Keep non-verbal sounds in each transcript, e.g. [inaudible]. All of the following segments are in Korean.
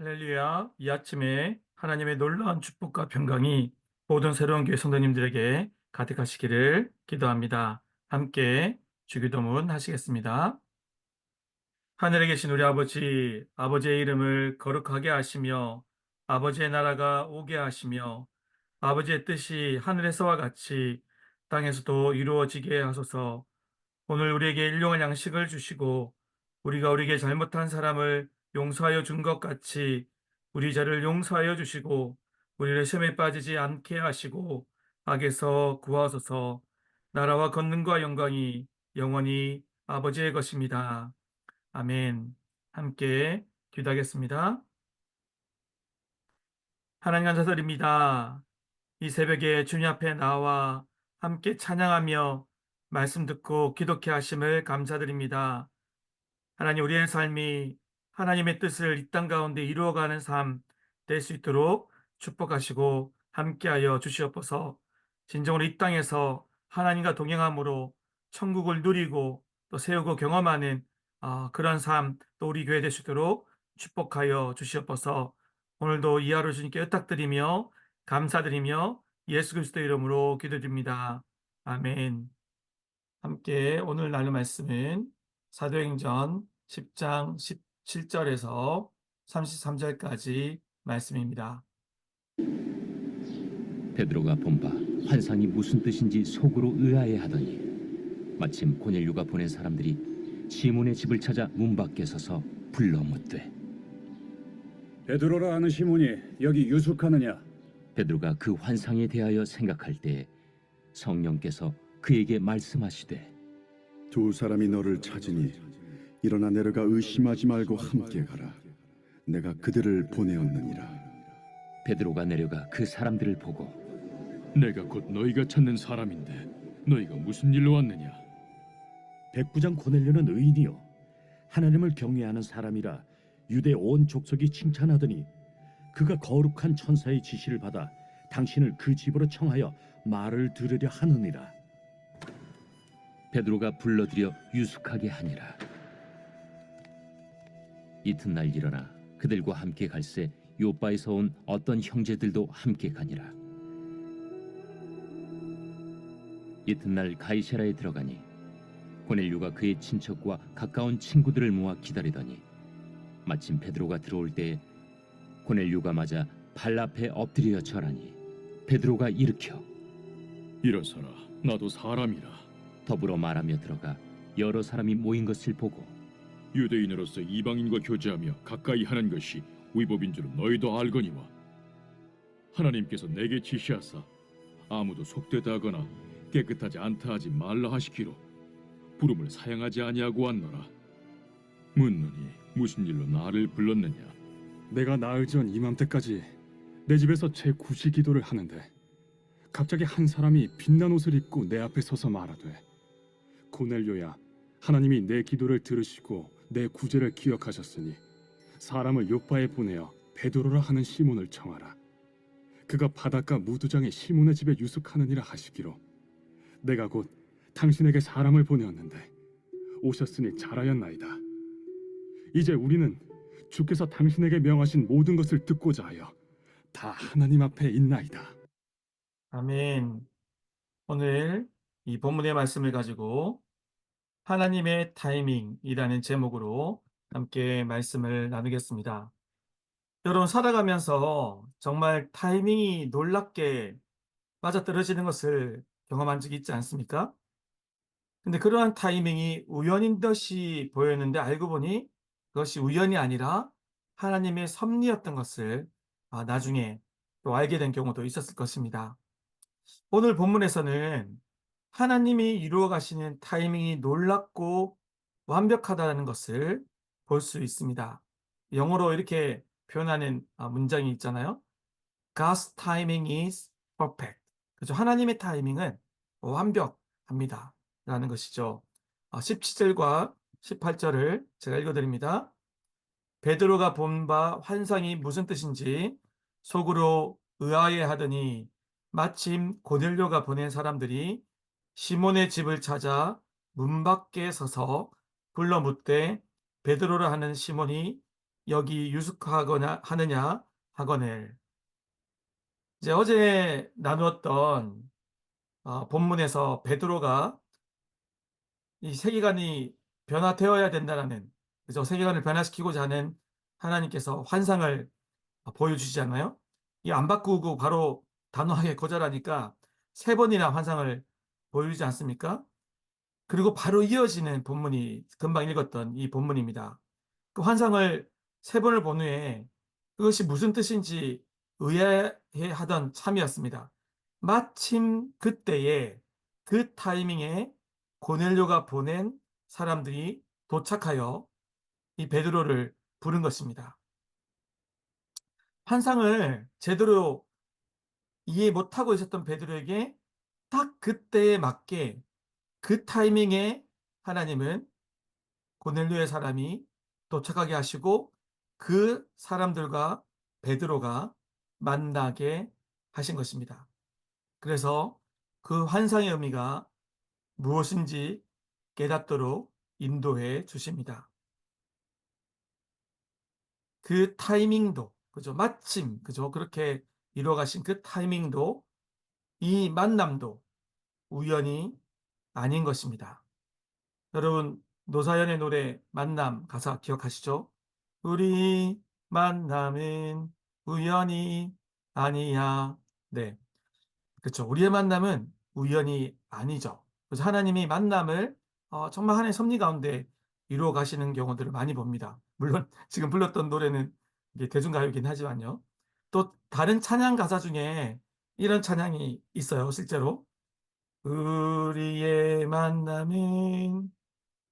할렐루야. 이 아침에 하나님의 놀라운 축복과 평강이 모든 새로운 교회 성도님들에게 가득하시기를 기도합니다. 함께 주기도문 하시겠습니다. 하늘에 계신 우리 아버지, 아버지의 이름을 거룩하게 하시며 아버지의 나라가 오게 하시며 아버지의 뜻이 하늘에서와 같이 땅에서도 이루어지게 하소서. 오늘 우리에게 일용할 양식을 주시고 우리가 우리에게 잘못한 사람을 용서하여 준 것 같이 우리 자를 용서하여 주시고 우리를 시험에 빠지지 않게 하시고 악에서 구하소서 나라와 권능과 영광이 영원히 아버지의 것입니다. 아멘. 함께 기도하겠습니다. 하나님 감사드립니다. 이 새벽에 주님 앞에 나와 함께 찬양하며 말씀 듣고 기독해 하심을 감사드립니다. 하나님 우리의 삶이 하나님의 뜻을 이 땅 가운데 이루어가는 삶 될 수 있도록 축복하시고 함께하여 주시옵소서. 진정으로 이 땅에서 하나님과 동행함으로 천국을 누리고 또 세우고 경험하는 아, 그런 삶 또 우리 교회 될수 있도록 축복하여 주시옵소서. 오늘도 이 하루 주님께 의탁드리며 감사드리며 예수 그리스도 이름으로 기도드립니다. 아멘. 함께 오늘 나눌 말씀은 사도행전 10장 17절에서 33절까지 말씀입니다. 베드로가 본바 환상이 무슨 뜻인지 속으로 의아해하더니 마침 고넬료가 보낸 사람들이 시몬의 집을 찾아 문 밖에 서서 불러 묻되 베드로라 하는 시몬이 여기 유숙하느냐? 베드로가 그 환상에 대하여 생각할 때에 성령께서 그에게 말씀하시되 두 사람이 너를 찾으니 일어나 내려가 의심하지 말고 함께 가라. 내가 그들을 보내었느니라. 베드로가 내려가 그 사람들을 보고 내가 곧 너희가 찾는 사람인데 너희가 무슨 일로 왔느냐? 백부장 고넬료는 의인이요 하나님을 경외하는 사람이라 유대 온 족속이 칭찬하더니 그가 거룩한 천사의 지시를 받아 당신을 그 집으로 청하여 말을 들으려 하느니라 베드로가 불러들여 유숙하게 하니라 이튿날 일어나 그들과 함께 갈새 요바에서 온 어떤 형제들도 함께 가니라 이튿날 가이세라에 들어가니 고넬료가 그의 친척과 가까운 친구들을 모아 기다리더니 마침 베드로가 들어올 때에 고넬료가 맞아 발 앞에 엎드려 절하니 베드로가 일으켜 일어서라, 나도 사람이라. 더불어 말하며 들어가 여러 사람이 모인 것을 보고 유대인으로서 이방인과 교제하며 가까이 하는 것이 위법인 줄은 너희도 알거니와 하나님께서 내게 지시하사 아무도 속되다 하거나 깨끗하지 않다 하지 말라 하시기로 부름을 사양하지 아니하고 왔노라. 묻노니 무슨 일로 나를 불렀느냐? 내가 나흘 전 이맘때까지 내 집에서 제 구시 기도를 하는데 갑자기 한 사람이 빛난 옷을 입고 내 앞에 서서 말하되 고넬료야 하나님이 내 기도를 들으시고 내 구제를 기억하셨으니 사람을 요바에 보내어 베드로라 하는 시몬을 청하라 그가 바닷가 무두장의 시몬의 집에 유숙하느니라 하시기로 내가 곧 당신에게 사람을 보내었는데 오셨으니 잘하였나이다 이제 우리는 주께서 당신에게 명하신 모든 것을 듣고자 하여 다 하나님 앞에 있나이다. 아멘. 오늘 이 본문의 말씀을 가지고 하나님의 타이밍이라는 제목으로 함께 말씀을 나누겠습니다. 여러분 살아가면서 정말 타이밍이 놀랍게 맞아떨어지는 것을 경험한 적이 있지 않습니까? 근데 그러한 타이밍이 우연인 듯이 보였는데 알고 보니 그것이 우연이 아니라 하나님의 섭리였던 것을 아, 나중에 또 알게 된 경우도 있었을 것입니다. 오늘 본문에서는 하나님이 이루어 가시는 타이밍이 놀랍고 완벽하다는 것을 볼 수 있습니다. 영어로 이렇게 표현하는 아, 문장이 있잖아요. God's timing is perfect. 그죠? 하나님의 타이밍은 완벽합니다. 라는 것이죠. 아, 17절과 18절을 제가 읽어드립니다. 베드로가 본 바 환상이 무슨 뜻인지 속으로 의아해 하더니 마침 고넬료가 보낸 사람들이 시몬의 집을 찾아 문 밖에 서서 불러 묻되 베드로라 하는 시몬이 여기 유숙하거나 하느냐 하거늘 이제 어제 나누었던 어, 본문에서 베드로가 이 세계관이 변화되어야 된다라는 그죠 세계관을 변화시키고자 하는 하나님께서 환상을 보여주시잖아요. 이 안 바꾸고 바로 단호하게 거절하니까 세 번이나 환상을 보여주지 않습니까? 그리고 바로 이어지는 본문이 금방 읽었던 이 본문입니다. 그 환상을 세 번을 본 후에 그것이 무슨 뜻인지 의아해하던 참이었습니다. 마침 그때에 그 타이밍에 고넬료가 보낸 사람들이 도착하여 이 베드로를 부른 것입니다. 환상을 제대로 이해 못하고 있었던 베드로에게 딱 그때에 맞게 그 타이밍에 하나님은 고넬료의 사람이 도착하게 하시고 그 사람들과 베드로가 만나게 하신 것입니다. 그래서 그 환상의 의미가 무엇인지 깨닫도록 인도해 주십니다. 그 타이밍도 그죠 마침 그죠 그렇게 이루어가신 그 타이밍도 이 만남도 우연이 아닌 것입니다. 여러분 노사연의 노래 만남 가사 기억하시죠? 우리 만남은 우연이 아니야. 네. 그렇죠. 우리의 만남은 우연이 아니죠. 그래서 하나님이 만남을 어, 정말 하나님의 섭리 가운데 이루어 가시는 경우들을 많이 봅니다. 물론 [laughs] 지금 불렀던 노래는 이게 대중가요이긴 하지만요. 또 다른 찬양 가사 중에 이런 찬양이 있어요. 실제로. 우리의 만남은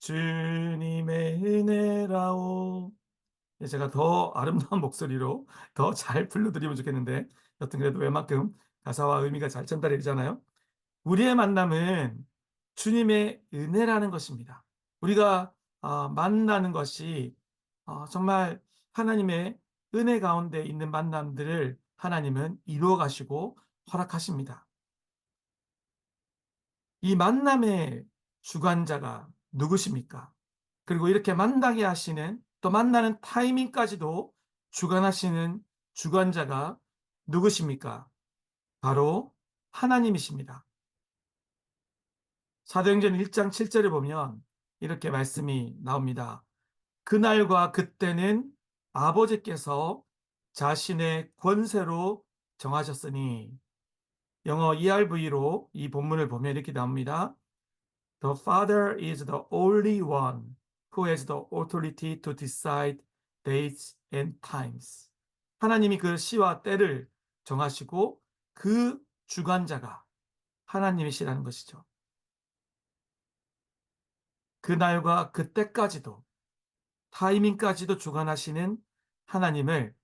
주님의 은혜라오. 예, 제가 더 아름다운 [laughs] 목소리로 더 잘 불러드리면 좋겠는데 여튼 그래도 웬만큼 가사와 의미가 잘 전달이 되잖아요. 우리의 만남은 주님의 은혜라는 것입니다. 우리가 어, 만나는 것이 어, 정말 하나님의 은혜 가운데 있는 만남들을 하나님은 이루어 가시고 허락하십니다. 이 만남의 주관자가 누구십니까? 그리고 이렇게 만나게 하시는 또 만나는 타이밍까지도 주관하시는 주관자가 누구십니까? 바로 하나님이십니다. 사도행전 1장 7절에 보면 이렇게 말씀이 나옵니다. 그날과 그때는 아버지께서 자신의 권세로 정하셨으니 영어 ERV로 이 본문을 보면 이렇게 나옵니다. The Father is the only one who has the authority to decide dates and times. 하나님이 그 시와 때를 정하시고 그 주관자가 하나님이시라는 것이죠. 그날과 그때까지도 타이밍까지도 주관하시는 하나님을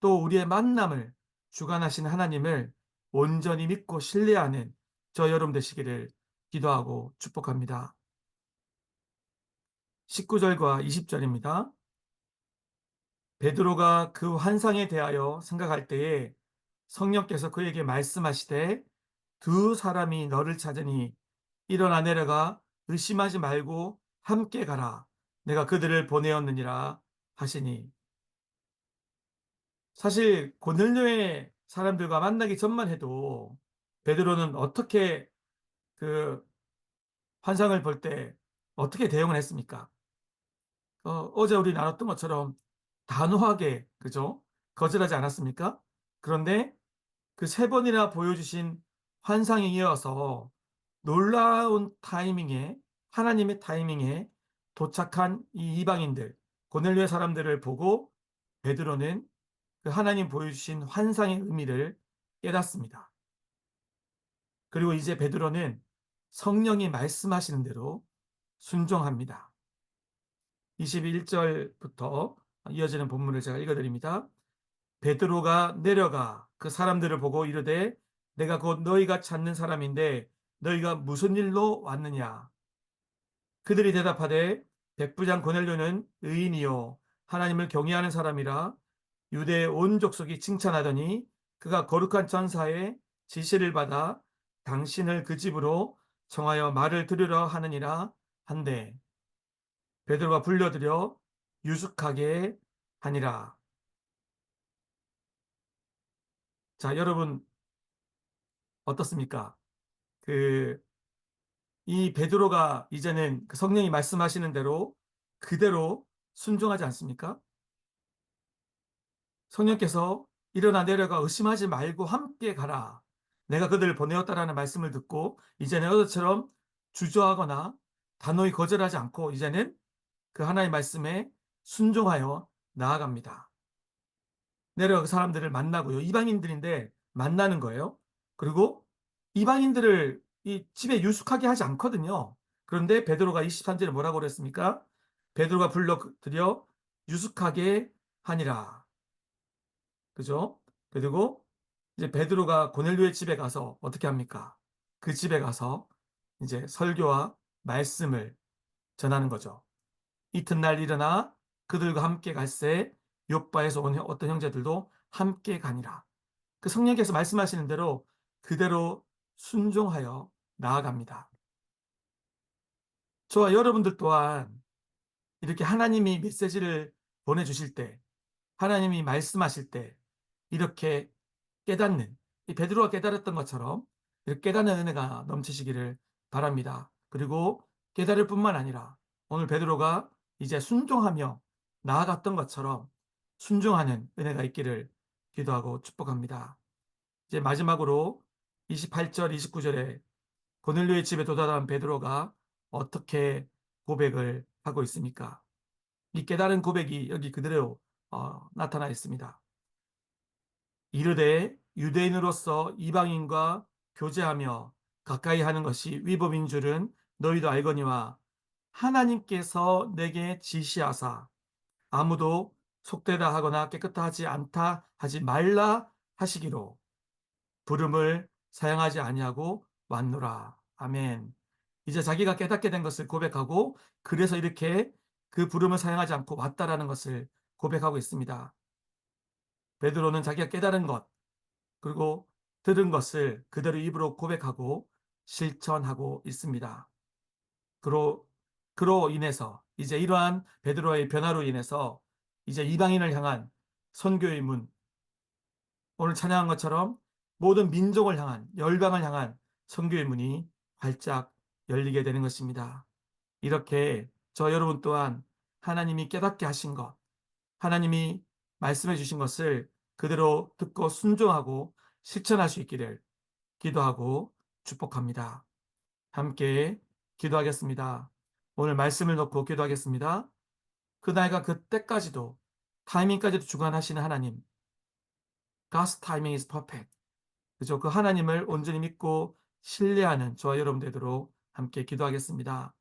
또 우리의 만남을 주관하시는 하나님을 온전히 믿고 신뢰하는 저 여러분 되시기를 기도하고 축복합니다. 19절과 20절입니다. 베드로가 그 환상에 대하여 생각할 때에 성령께서 그에게 말씀하시되 두 사람이 너를 찾으니 일어나 내려가 의심하지 말고 함께 가라. 내가 그들을 보내었느니라 하시니 사실 고넬료의 사람들과 만나기 전만 해도 베드로는 어떻게 그 환상을 볼 때 어떻게 대응을 했습니까? 어, 제 우리 나눴던 것처럼 단호하게 그죠? 거절하지 않았습니까? 그런데 그 세 번이나 보여주신 환상에 이어서 놀라운 타이밍에 하나님의 타이밍에 도착한 이 이방인들 고넬료의 사람들을 보고 베드로는 그 하나님 보여주신 환상의 의미를 깨닫습니다. 그리고 이제 베드로는 성령이 말씀하시는 대로 순종합니다. 21절부터 이어지는 본문을 제가 읽어드립니다. 베드로가 내려가 그 사람들을 보고 이르되 내가 곧 너희가 찾는 사람인데 너희가 무슨 일로 왔느냐? 그들이 대답하되 백부장 고넬료는 의인이요 하나님을 경외하는 사람이라 유대의 온 족속이 칭찬하더니 그가 거룩한 전사의 지시를 받아 당신을 그 집으로 정하여 말을 들으려 하느니라 한데 베드로가 불려들여 유숙하게 하니라. 자, 여러분 어떻습니까? 그 이 베드로가 이제는 그 성령이 말씀하시는 대로 그대로 순종하지 않습니까? 성령께서 일어나 내려가 의심하지 말고 함께 가라. 내가 그들을 보내었다라는 말씀을 듣고 이제는 어제처럼 주저하거나 단호히 거절하지 않고 이제는 그 하나의 말씀에 순종하여 나아갑니다. 내려가 그 사람들을 만나고요. 이방인들인데 만나는 거예요. 그리고 이방인들을 이 집에 유숙하게 하지 않거든요. 그런데 베드로가 23절에 뭐라고 그랬습니까? 베드로가 불러들여 유숙하게 하니라. 그죠? 그리고 이제 베드로가 고넬료의 집에 가서 어떻게 합니까? 그 집에 가서 이제 설교와 말씀을 전하는 거죠. 이튿날 일어나 그들과 함께 갈새 요바에서 온 형- 어떤 형제들도 함께 가니라. 그 성령께서 말씀하시는 대로 그대로 순종하여 나아갑니다. 저와 여러분들 또한 이렇게 하나님이 메시지를 보내주실 때, 하나님이 말씀하실 때 이렇게 깨닫는 이 베드로가 깨달았던 것처럼 깨닫는 은혜가 넘치시기를 바랍니다. 그리고 깨달을 뿐만 아니라 오늘 베드로가 이제 순종하며 나아갔던 것처럼 순종하는 은혜가 있기를 기도하고 축복합니다. 이제 마지막으로 28절, 29절에 고넬료의 집에 도달한 베드로가 어떻게 고백을 하고 있습니까? 이 깨달은 고백이 여기 그대로 어, 나타나 있습니다. 이르되 유대인으로서 이방인과 교제하며 가까이 하는 것이 위법인 줄은 너희도 알거니와 하나님께서 내게 지시하사 아무도 속되다 하거나 깨끗하지 않다 하지 말라 하시기로 부름을 사용하지 아니하고 왔노라. 아멘. 이제 자기가 깨닫게 된 것을 고백하고 그래서 이렇게 그 부름을 사용하지 않고 왔다라는 것을 고백하고 있습니다. 베드로는 자기가 깨달은 것 그리고 들은 것을 그대로 입으로 고백하고 실천하고 있습니다. 그로 그로 인해서 이제 이러한 베드로의 변화로 인해서 이제 이방인을 향한 선교의 문 오늘 찬양한 것처럼 모든 민족을 향한 열방을 향한 선교의 문이 활짝 열리게 되는 것입니다. 이렇게 저 여러분 또한 하나님이 깨닫게 하신 것, 하나님이 말씀해 주신 것을 그대로 듣고 순종하고 실천할 수 있기를 기도하고 축복합니다. 함께 기도하겠습니다. 오늘 말씀을 놓고 기도하겠습니다. 그날과 그때까지도 타이밍까지도 주관하시는 하나님. God's timing is perfect. 그죠? 그 하나님을 온전히 믿고 신뢰하는 저와 여러분 되도록 함께 기도하겠습니다.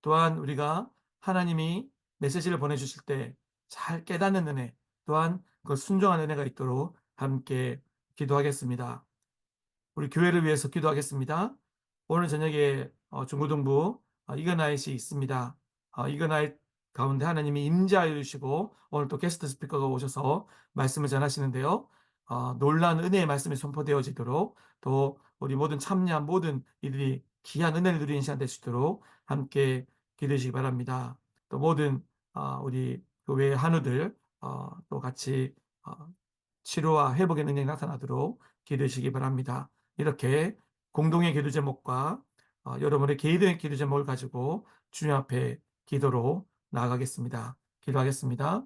또한 우리가 하나님이 메시지를 보내주실 때 잘 깨닫는 은혜, 또한 그 순종하는 은혜가 있도록 함께 기도하겠습니다. 우리 교회를 위해서 기도하겠습니다. 오늘 저녁에 어, 중고등부 어, 이건아잇이 있습니다. 어, 이건아잇 가운데 하나님이 임재하여 주시고 오늘 또 게스트 스피커가 오셔서 말씀을 전하시는데요. 어, 놀라운 은혜의 말씀이 선포되어지도록 또 우리 모든 참여한 모든 이들이 귀한 은혜를 누리는 시간 될 수 있도록 함께 기도해 주시기 바랍니다. 또 모든 어, 우리 교회 한우들 어, 또 같이 어, 치료와 회복의 능력이 나타나도록 기도해 주시기 바랍니다. 이렇게 공동의 기도 제목과 어, 여러분의 개인의 기도 제목을 가지고 주님 앞에 기도로 나아가겠습니다. 기도하겠습니다.